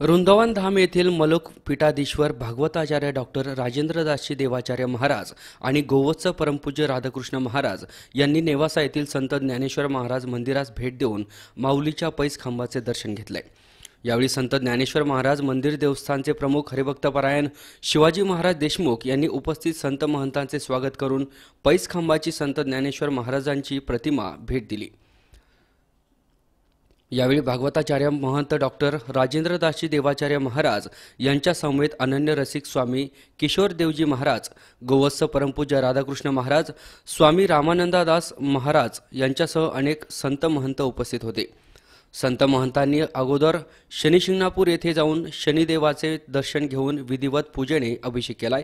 वृंदावन धाम येथील मलोक पीठाधीश्वर भागवताचार्य डॉक्टर राजेंद्रदासजी देवाचार्य महाराज आणि गोवत्स परमपूज्य राधाकृष्ण महाराज यांनी नेवासा येथील संत ज्ञानेश्वर महाराज मंदिरास भेट देऊन माऊलीच्या पैस खांबाचे दर्शन घेतले. यावेळी संत ज्ञानेश्वर महाराज मंदिर देवस्थानचे प्रमुख हरिभक्तपरायण शिवाजी महाराज देशमुख यांनी उपस्थित संत महंतांचे स्वागत करून पैस खांबाची संत ज्ञानेश्वर महाराजांची प्रतिमा भेट दिली. यावेळी भागवताचार्य महंत डॉक्टर राजेंद्रदासजी देवाचार्य महाराज यांच्या समवेत अनन्य रसिक स्वामी किशोर देवजी महाराज गोवत्स परमपूज्य राधाकृष्ण महाराज स्वामी रामानंदादास महाराज यांच्यासह अनेक संत महंत उपस्थित होते. संत महंतांनी अगोदर शनिशिंगणापूर येथे जाऊन शनिदेवाचे दर्शन घेऊन विधिवत पूजेने अभिषेक केलाय.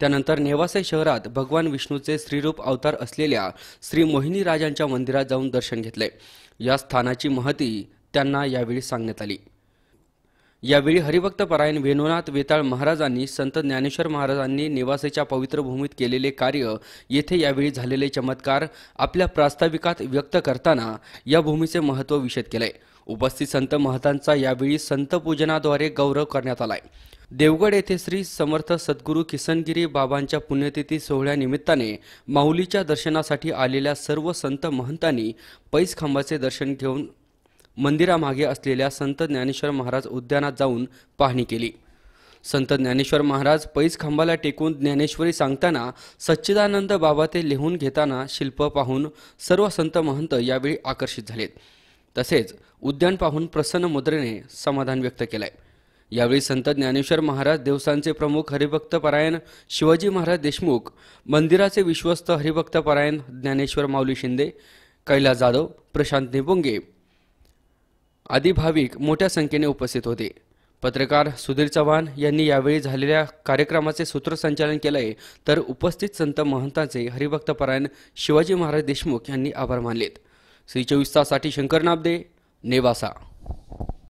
त्यानंतर नेवासे शहरात भगवान विष्णूचे श्रीरूप अवतार असलेल्या श्री मोहिनी राजांच्या मंदिरात जाऊन दर्शन घेतले. या स्थानाची महती त्यांना यावेळी सांगण्यात आली. यावेळी हरिभक्त परायण वेणुनाथ वेताळ महाराजांनी संत ज्ञानेश्वर महाराजांनी निवासेच्या पवित्र भूमीत केलेले कार्य येथे यावेळी झालेले चमत्कार आपल्या प्रास्ताविकात व्यक्त करताना या भूमीचे महत्त्व विषद केले उपस्थित संत महतांचा यावेळी संत पूजनाद्वारे गौरव करण्यात आलाय. देवगड येथे श्री समर्थ सद्गुरू किसनगिरी बाबांच्या पुण्यतिथी सोहळ्यानिमित्ताने माऊलीच्या दर्शनासाठी आलेल्या सर्व संत महंतांनी पैस खांबाचे दर्शन घेऊन मंदिरामागे असलेल्या संत ज्ञानेश्वर महाराज उद्यानात जाऊन पाहणी केली. संत ज्ञानेश्वर महाराज पैस खांबाला टेकून ज्ञानेश्वरी सांगताना सच्चिदानंद बाबा ते लिहून घेताना शिल्प पाहून सर्व संत महंत यावेळी आकर्षित झालेत. तसेच उद्यान पाहून प्रसन्न मुद्रेने समाधान व्यक्त केलंय. यावेळी संत ज्ञानेश्वर महाराज देवसांचे प्रमुख हरिभक्त परायण शिवाजी महाराज देशमुख मंदिराचे विश्वस्त हरिभक्त परायण ज्ञानेश्वर माऊली शिंदे कैलास जाधव प्रशांत निबुंगे आदी भाविक मोठ्या संख्येने उपस्थित होते. पत्रकार सुधीर चव्हाण यांनी यावेळी झालेल्या कार्यक्रमाचे सूत्रसंचालन केलंय तर उपस्थित संत महंतांचे हरिभक्त परायण शिवाजी महाराज देशमुख यांनी आभार मानलेत. श्री चोवीस तासाठी शंकर नाबदे नेवासा.